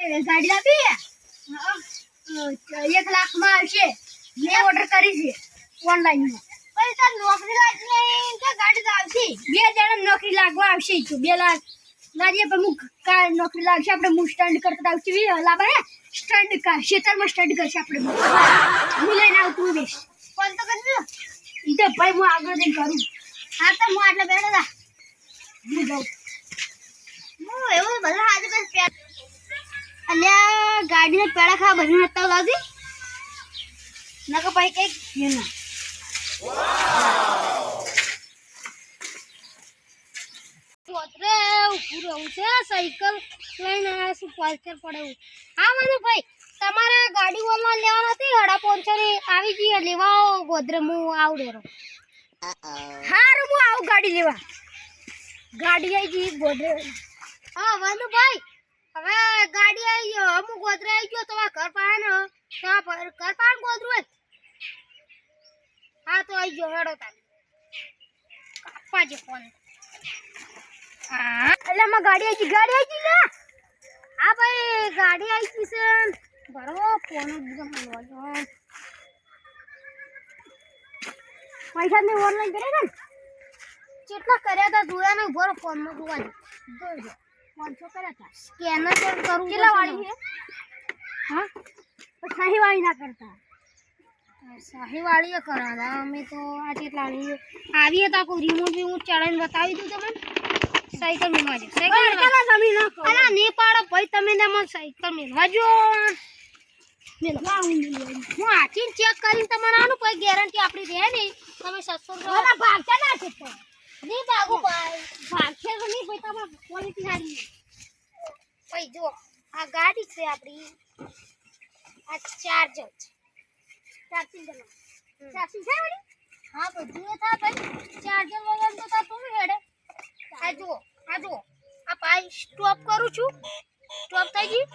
ગાડી આપી એક લાખ લાખમાં આવશે. મેં ઓર્ડર કરી છે ઓનલાઈનમાં નોકરી લાગી ગાડી તો આવશે. બે જણા નોકરી લાગવા આવશે બે લાખ. નોકરી લાગશે, આપણે હું સ્ટન્ડ કરતા આવશે લાભા હે? સ્ટન્ટ કાર ખેતરમાં સ્ટન્ટ કરશે આપણે હું આવતું બેસ. ફોન તો કરજો. ભાઈ હું આગળ જઈને કરું. હા, તો હું આટલા બેઠા હતા. હું એવું બધા હાજર અલ્યા ગાડીને પેડા ખાવા બધી નતા લાવી નકર પછી કંઈક થયું ના. પોતરે ઊભું રહું છે સાયકલ લઈને આવ્યા છું પલ્સર પડે હા મને ભાઈ તમારે ગાડી ઓનલાઈન લેવા નથી? હડા પોંચરી આવી જઈએ લેવા ગોદરે હું આવડે રહો. હારું હું આવું ગાડી લેવા. ગાડી આવી ગઈ ગોદરે હા વાંધો ભાઈ હવે ગાડી આવી ગયો. અમુક ગોદરે આવી ગયો તમારા ઘર પાસે ને. તમારા ઘર પાસે ગોદરું હોય હા, તો આવી ગયો. હેડો તાર. કાપવા જે ફોન. એટલે માં ગાડી આવી ગાડી આવી ને હા ભાઈ, ગાડી આવી ગઈ છે બરો ફોન પૈસા ને ઓનલાઈન કર્યા ને? કેટલા કર્યા હતા? જોયા નહીં બરો ફોનમાં જોવા જોજો પાંચસો કર્યા હતા સ્કેનર પણ કરું કેટલા વાળી છે? હા? શાહી વાળી ના કરતા. શાહી વાળી કરાતા અમે તો આ કેટલા આવી હતા કોઈ રિમોટ બિમોટ ચડાવીને બતાવી દઉં તમને. સાયકલ મિલવા જો સાયકલ અલા નેપાળ પાડો ભાઈ તમે ને મને સાયકલ મિલવા જો. હું આખી ચેક કરીને તમારે આનું કોઈ ગેરંટી આપણી રહે નહીં. તમે સસ્તો ભાગતા ના છે ભાગો ભાઈ. ભાગશે તો નહીં ભાઈ તમારે ક્વોલિટી સારી ભાઈ જો આ ગાડી છે આપણી આ ચાર્જર છે. ચાર્જિંગ કરવા. ચાર્જિંગ છે વળી? હા બધું એ થાય ભાઈ ચાર્જર વગર તો થતું નહીં હેડે. આ જુઓ આ જુઓ. આ ભાઈ સ્ટોપ કરું છું. સ્ટોપ થઈ ગઈ?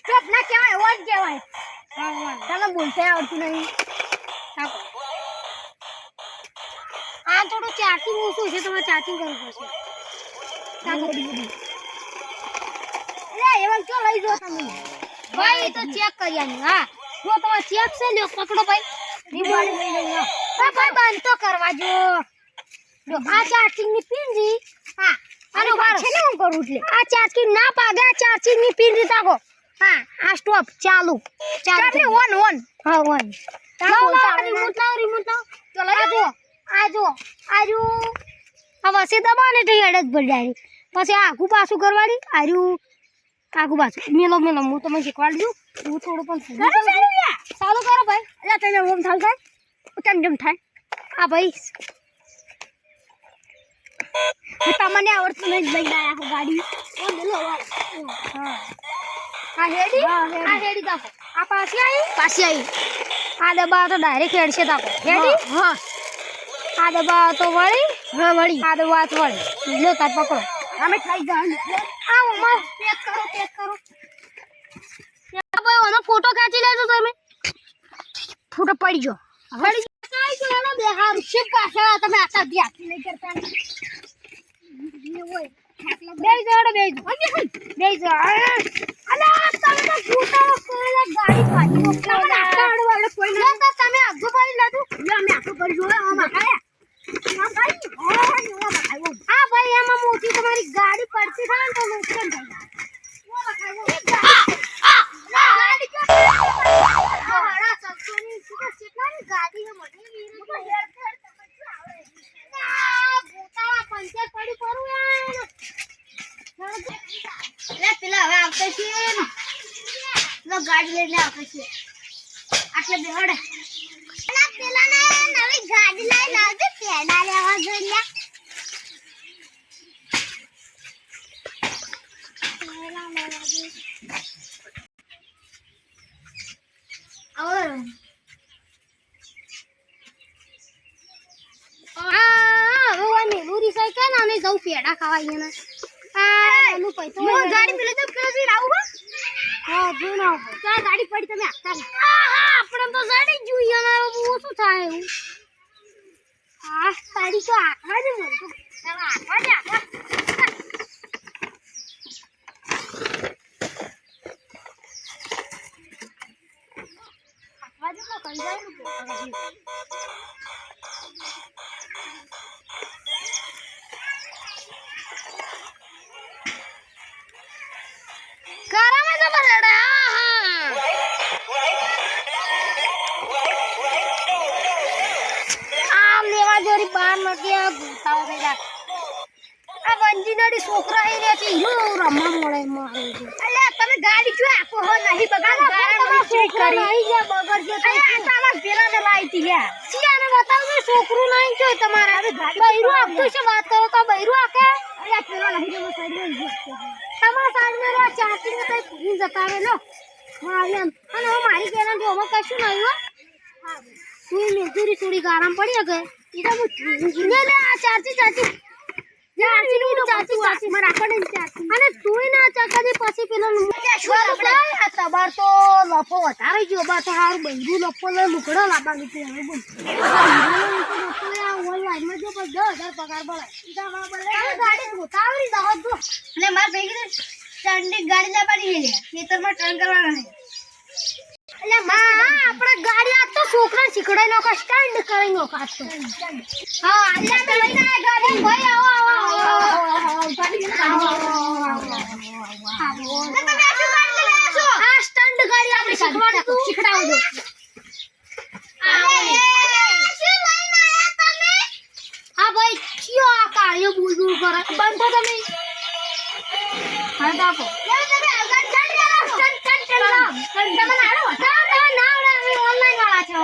સ્ટોપ ના કહેવાય ઓન કહેવાય. હા ઓન તને બોલતા આવડતું નહીં. હા. આ થોડું ચાર્જિંગ ઓછું છે તમારે ચાર્જિંગ કરવું પડશે. એટલે એમાં ચો લઈ જો તમે. ભાઈ તો ચેક કરી હા. જો તમારે ચેક છે લ્યો પકડો ભાઈ. રીબાડી લઈ લઈ હા. ભાઈ બંધ તો કરવા જો. જો આ ચાર્જિંગની પિન જી હા. આનો બાર છે ને હું કરું એટલે આ ચાર્જિંગ ના પાગે આ ચાર્જિંગની પિન જી તાકો હા આ સ્ટોપ ચાલુ. ચાલુ. On on. હા ઓન. લાવ લાવ રિમોટ લાવ રિમોટ લાવ. ચલો જો આ જો આ જો આ વસે દબાને તો હેડ જ પડી જાય. પછી આ આખું પાછું કરવાની આર્યું. આખું પાછું. મેલો મેલો હું તમને શીખવાડી દઉં. હું થોડું પણ ચાલુ કરો ભાઈ. એટલે તને ઓમ થાલ થાય તેમ જેમ થાય? હા ભાઈ. તમને આવડતું નહીં લઈને આખું ગાડી. ઓ મેલો હા. આ હેડી? આ હેડી તાકો આ પાછી આવી પાછી આવી આ દબા તો ડાયરેક્ટ હેડશે તાકો હેડી? હા. આ દબા તો વળી? હા વળી. આ દબા તો વળી. લો તાર પકડો. અમે ખાઈ જાય આ માં. પેક કરો પેક કરો. ભાઈ ઓનો ફોટો ખેંચી લેજો તમે. ફોટો પડી જો પડી કાઈ જો એનો બેહાર છે પાછળ તમે આતા ધ્યાન નહીં કરતા. બે જોડે બે બે જો અલા તમે તો ફૂટા કોલે ગાડી પાડી મોકલા મને આટલા કોઈ ના તો તમે આગો પડી લાદું લે અમે આગો પડી જોડે આમાં ખાયા આ ભાઈ હા ભાઈ એમાં મોટી તમારી ગાડી પડતી થાય ને તો નુકસાન થાય ગાડી કે હાડા સસ્તોની શું કેટલાની ગાડી છે મને વીર તો હેડ હેડ તમને આવડે આ ભૂતાવા પંચર પડી પડું યાર લે હવે આવતા છે ને લો ગાડી લઈને આવતા છે આટલે બેહડે. પેલા ને નવી ગાડી લઈને ભાઈ કે અમે જઉં પેડા ખાવા અહીંયા ને. ગાડી પેલી તો પેલી આવું હા જો ના આવું તો ગાડી પડી તમે આખતા હા આપણે તો ગાડી જોઈએ ને ઓછું થાય એવું. હા તારી તો આખવા જ બોલતો આખવા જ આખવા આખવા જ કંજાય જોરી બાર નથી આ ગુતાઓ થઈ જાય આ બંજીનાડી છોકરા એ રે છે હીરો રમવા મળે મારે તમે ગાડી જો આખો હો નહીં બગાડ ગાડી ચેક કરી આવી જા બગડ જો તારા પેલા ને લાઈ તી યાર સિયાને બતાવ કે છોકરું નહીં જો તમારા બૈરું આપતું છે વાત કરો તો બૈરું આકે અલ્યા પેલો નહીં માં તમારા સાઈડમાં રો ચાટી ને કઈ ભૂલી જતા રે લો. હા, એમ. અને હું મારી કેના જો કશું નહીં ચાચી નું ચાચી ચાચી. મારા આકડે ચાચી અને તુંય ના ચાચા દે પછી પેલો શું આપણે આ તબાર તો લફો વધારે ગયો. બા તો હારું બંધુ લફો લે મુકડો લાબા લીધે હવે બોલ. ઓનલાઈનમાં જો પર 10000 પગાર બોલાય ગાડી ગોતાવરી દહો જો અને માર ભેગી ગાડી લાવવાની છે ખેતરમાં ટર્ન કરવાના છે. એટલે માં આપણે ગાડી આ તો સ્ટેન્ડ શીખડાઈ નો સ્ટાન્ડ કરી નો કાચો હા આજે આપણે લઈને આયા ગાડી ભાઈ આવો આવો આવો આવો આવો આવો તમે આ શું ગાડી લઈને આવ્યા છો આ સ્ટન્ટ ગાડી આપણે શીખવાડી તું શીખડાવ દો હા ભાઈ ચિયો આ કાળિયો બુલ બુલ કરે બંધ થો તમે હા દાખો તમે આગળ સ્ટન્ટ કરો સ્ટન્ટ સ્ટન્ટ સ્ટન્ટ તમને આવડે હતા તમે ના આવડે અમે ઓનલાઈન વાળા છો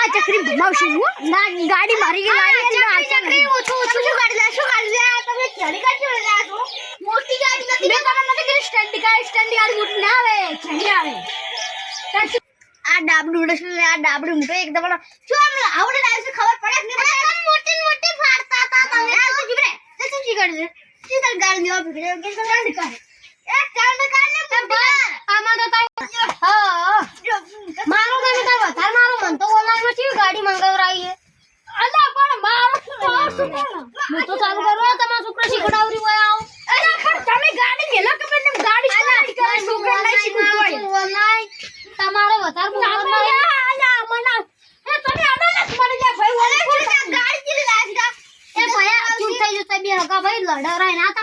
આ ચકરી ઘુમાવશે હું? ના ગાડી મારી ગઈ લાવી ચકરી ઓછું ઓછું શું ગાડી લે શું ગાડી લે તમે ચડી ગાડી રહ્યા છો મોટી ગાડી નથી મેં તમને નથી કીધું સ્ટેન્ડ ગાડી સ્ટેન્ડ ગાડી મોટી ના આવે ચડી આવે. આ ડાબડું ઉડે છે આ ડાબડું મૂકે એકદમ શું આમ આવડે લાવે છે ખબર પડે કે નહીં. મોટી મોટી ફાડતા હતા તમે આ શું જીવરે તે શું શી કરે છે? જી તાર ગાડી દેવા ભીડે કે સ્ટન્ટ કરે એ સ્ટન્ટ કાઢ? ને આમાં તો હા. તાર મને આજા મને એ તમે આના ને મને જે ભાઈ ઓલે ગાડી ચીલી લાજ એ ભયા ના